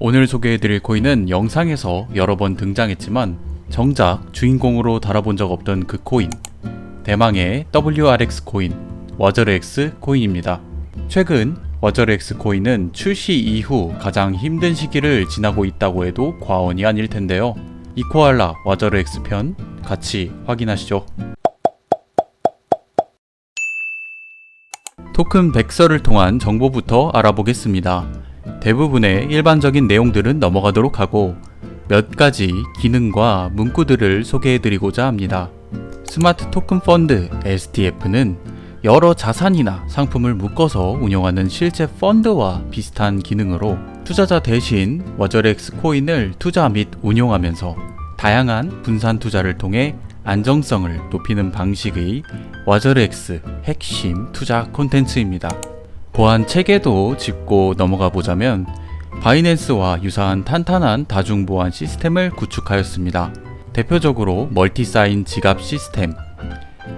오늘 소개해드릴 코인은 영상에서 여러 번 등장했지만 정작 주인공으로 달아본 적 없던 그 코인 대망의 WRX 코인 워저르X 코인입니다. 최근 워저르X 코인은 출시 이후 가장 힘든 시기를 지나고 있다고 해도 과언이 아닐 텐데요. 이 코알라 워저르X 편 같이 확인하시죠. 토큰 백서를 통한 정보부터 알아보겠습니다. 대부분의 일반적인 내용들은 넘어가도록 하고 몇 가지 기능과 문구들을 소개해드리고자 합니다. 스마트 토큰 펀드 STF는 여러 자산이나 상품을 묶어서 운영하는 실제 펀드와 비슷한 기능으로 투자자 대신 워저렉스 코인을 투자 및 운용하면서 다양한 분산 투자를 통해 안정성을 높이는 방식의 워저렉스 핵심 투자 콘텐츠입니다. 보안 체계도 짚고 넘어가 보자면 바이낸스와 유사한 탄탄한 다중 보안 시스템을 구축하였습니다. 대표적으로 멀티 사인 지갑 시스템,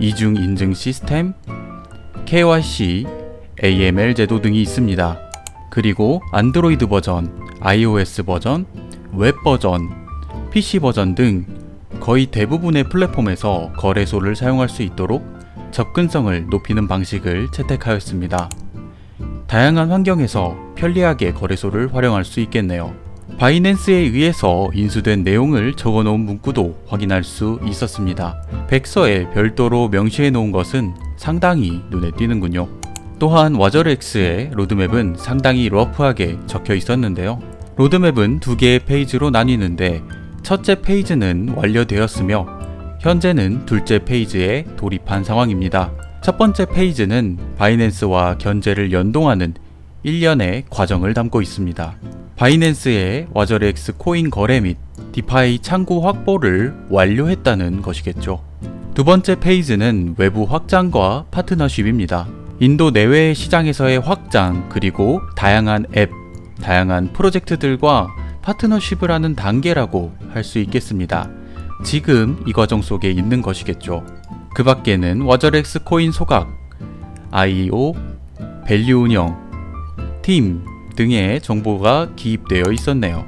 이중 인증 시스템, KYC, AML 제도 등이 있습니다. 그리고 안드로이드 버전, iOS 버전, 웹 버전, PC 버전 등 거의 대부분의 플랫폼에서 거래소를 사용할 수 있도록 접근성을 높이는 방식을 채택하였습니다. 다양한 환경에서 편리하게 거래소를 활용할 수 있겠네요. 바이낸스에 의해서 인수된 내용을 적어 놓은 문구도 확인할 수 있었습니다. 백서에 별도로 명시해 놓은 것은 상당히 눈에 띄는군요. 또한 와저렉스의 로드맵은 상당히 러프하게 적혀 있었는데요. 로드맵은 두 개의 페이지로 나뉘는데 첫째 페이지는 완료되었으며 현재는 둘째 페이지에 돌입한 상황입니다. 첫 번째 페이지는 바이낸스와 견제를 연동하는 일련의 과정을 담고 있습니다. 바이낸스의 와저렉스 코인 거래 및 디파이 창구 확보를 완료했다는 것이겠죠. 두 번째 페이지는 외부 확장과 파트너십입니다. 인도 내외 시장에서의 확장 그리고 다양한 앱, 다양한 프로젝트들과 파트너십을 하는 단계라고 할 수 있겠습니다. 지금 이 과정 속에 있는 것이겠죠. 그 밖에는 워저렉스 코인 소각, IO, 밸류 운영, 팀 등의 정보가 기입되어 있었네요.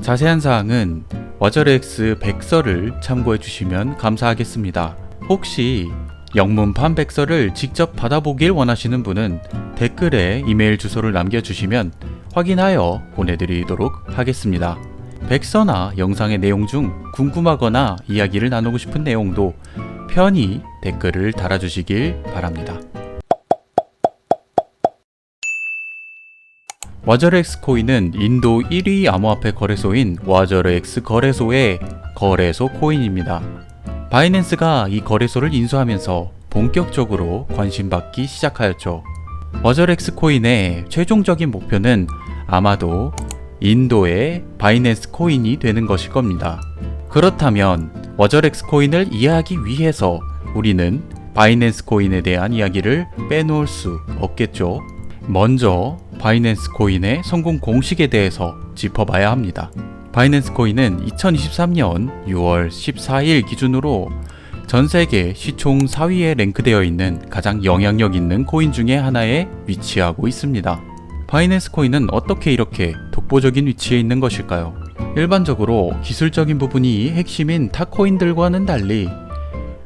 자세한 사항은 워저렉스 백서를 참고해 주시면 감사하겠습니다. 혹시 영문판 백서를 직접 받아보길 원하시는 분은 댓글에 이메일 주소를 남겨주시면 확인하여 보내드리도록 하겠습니다. 백서나 영상의 내용 중 궁금하거나 이야기를 나누고 싶은 내용도 편히 댓글을 달아주시길 바랍니다. 와저르엑스 코인은 인도 1위 암호화폐 거래소인 와저르엑스 거래소의 거래소 코인입니다. 바이낸스가 이 거래소를 인수하면서 본격적으로 관심받기 시작하였죠. 와저렉스 코인의 최종적인 목표는 아마도 인도의 바이낸스 코인이 되는 것일 겁니다. 그렇다면 워저렉스 코인을 이해하기 위해서 우리는 바이낸스 코인에 대한 이야기를 빼놓을 수 없겠죠. 먼저 바이낸스 코인의 성공 공식에 대해서 짚어봐야 합니다. 바이낸스 코인은 2023년 6월 14일 기준으로 전 세계 시총 4위에 랭크되어 있는 가장 영향력 있는 코인 중에 하나에 위치하고 있습니다. 바이낸스 코인은 어떻게 이렇게 독보적인 위치에 있는 것일까요? 일반적으로 기술적인 부분이 핵심인 타 코인들과는 달리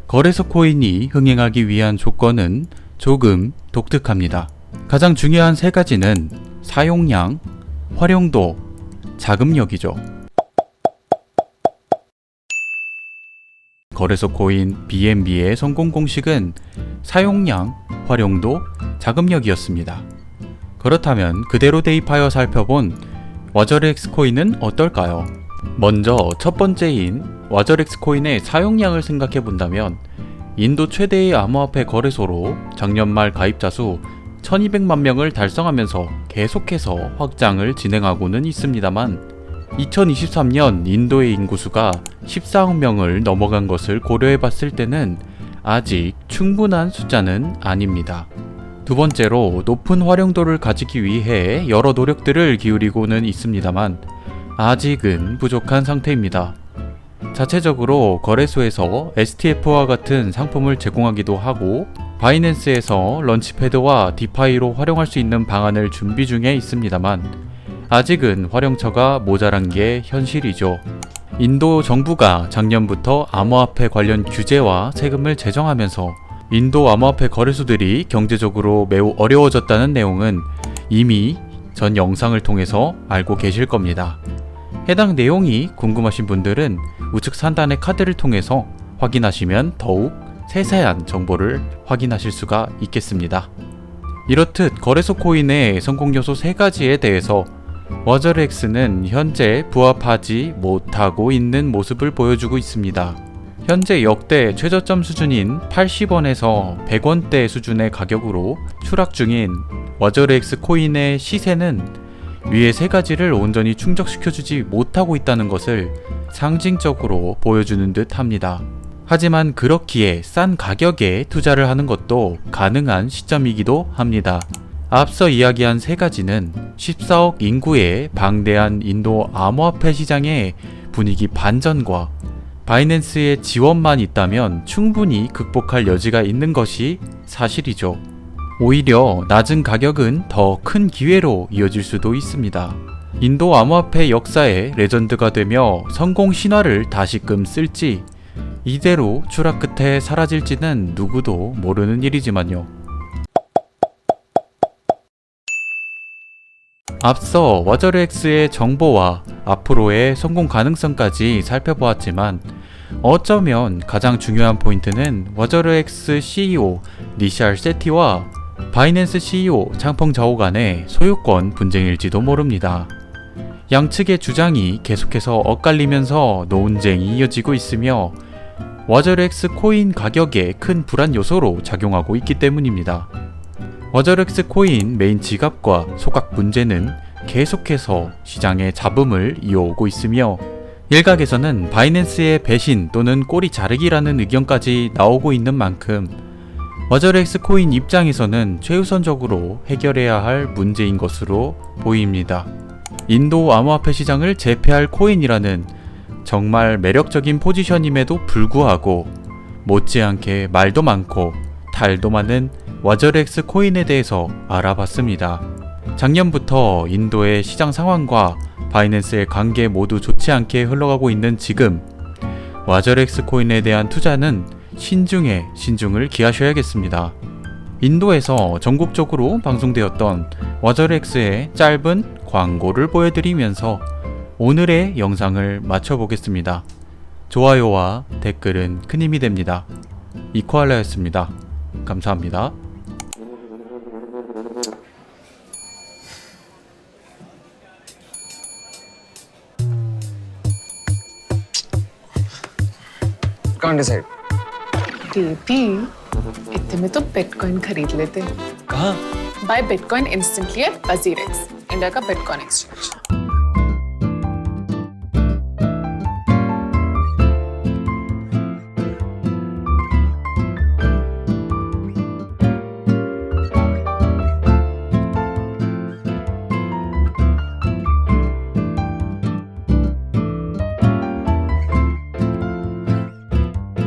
거래소 코인이 흥행하기 위한 조건은 조금 독특합니다. 가장 중요한 세 가지는 사용량, 활용도, 자금력이죠. 거래소 코인 BNB의 성공 공식은 사용량, 활용도, 자금력이었습니다. 그렇다면 그대로 대입하여 살펴본 와저렉스 코인은 어떨까요? 먼저 첫 번째인 와저렉스 코인의 사용량을 생각해 본다면 인도 최대의 암호화폐 거래소로 작년 말 가입자 수 1200만 명을 달성하면서 계속해서 확장을 진행하고는 있습니다만 2023년 인도의 인구수가 14억 명을 넘어간 것을 고려해 봤을 때는 아직 충분한 숫자는 아닙니다. 두 번째로 높은 활용도를 가지기 위해 여러 노력들을 기울이고는 있습니다만 아직은 부족한 상태입니다. 자체적으로 거래소에서 STF와 같은 상품을 제공하기도 하고 바이낸스에서 런치패드와 디파이로 활용할 수 있는 방안을 준비 중에 있습니다만 아직은 활용처가 모자란 게 현실이죠. 인도 정부가 작년부터 암호화폐 관련 규제와 세금을 제정하면서 인도 암호화폐 거래소들이 경제적으로 매우 어려워졌다는 내용은 이미 전 영상을 통해서 알고 계실 겁니다. 해당 내용이 궁금하신 분들은 우측 상단의 카드를 통해서 확인하시면 더욱 세세한 정보를 확인하실 수가 있겠습니다. 이렇듯 거래소 코인의 성공 요소 세 가지에 대해서 워저렉스는 현재 부합하지 못하고 있는 모습을 보여주고 있습니다. 현재 역대 최저점 수준인 80원에서 100원대 수준의 가격으로 추락 중인 워저렉스 코인의 시세는 위의 세 가지를 온전히 충족시켜주지 못하고 있다는 것을 상징적으로 보여주는 듯 합니다. 하지만 그렇기에 싼 가격에 투자를 하는 것도 가능한 시점이기도 합니다. 앞서 이야기한 세 가지는 14억 인구의 방대한 인도 암호화폐 시장의 분위기 반전과 바이낸스의 지원만 있다면 충분히 극복할 여지가 있는 것이 사실이죠. 오히려 낮은 가격은 더 큰 기회로 이어질 수도 있습니다. 인도 암호화폐 역사의 레전드가 되며 성공 신화를 다시금 쓸지 이대로 추락 끝에 사라질지는 누구도 모르는 일이지만요. 앞서 와저르엑스의 정보와 앞으로의 성공 가능성까지 살펴보았지만 어쩌면 가장 중요한 포인트는 와저르엑스 CEO 니샬 세티와 바이낸스 CEO 창펑 자오 간의 소유권 분쟁일지도 모릅니다. 양측의 주장이 계속해서 엇갈리면서 논쟁이 이어지고 있으며 와저렉스 코인 가격에 큰 불안 요소로 작용하고 있기 때문입니다. 와저렉스 코인 메인 지갑과 소각 문제는 계속해서 시장의 잡음을 이어오고 있으며 일각에서는 바이낸스의 배신 또는 꼬리 자르기라는 의견까지 나오고 있는 만큼 와저렉스 코인 입장에서는 최우선적으로 해결해야 할 문제인 것으로 보입니다. 인도 암호화폐 시장을 제패할 코인이라는 정말 매력적인 포지션임에도 불구하고 못지않게 말도 많고 탈도 많은 와저렉스 코인에 대해서 알아봤습니다. 작년부터 인도의 시장 상황과 바이낸스의 관계 모두 좋지 않게 흘러가고 있는 지금 와저렉스 코인에 대한 투자는 신중에 신중을 기하셔야겠습니다. 인도에서 전국적으로 방송되었던 와저렉스의 짧은 광고를 보여드리면서 오늘의 영상을 마쳐보겠습니다. 좋아요와 댓글은 큰 힘이 됩니다. 이코알라였습니다. 감사합니다. कौन डिसाइड देती इतने में तो बिटकॉइन खरीद लेते कहाँ? Buy bitcoin instantly at WazirX India का बिटकॉइन एक्सचेंज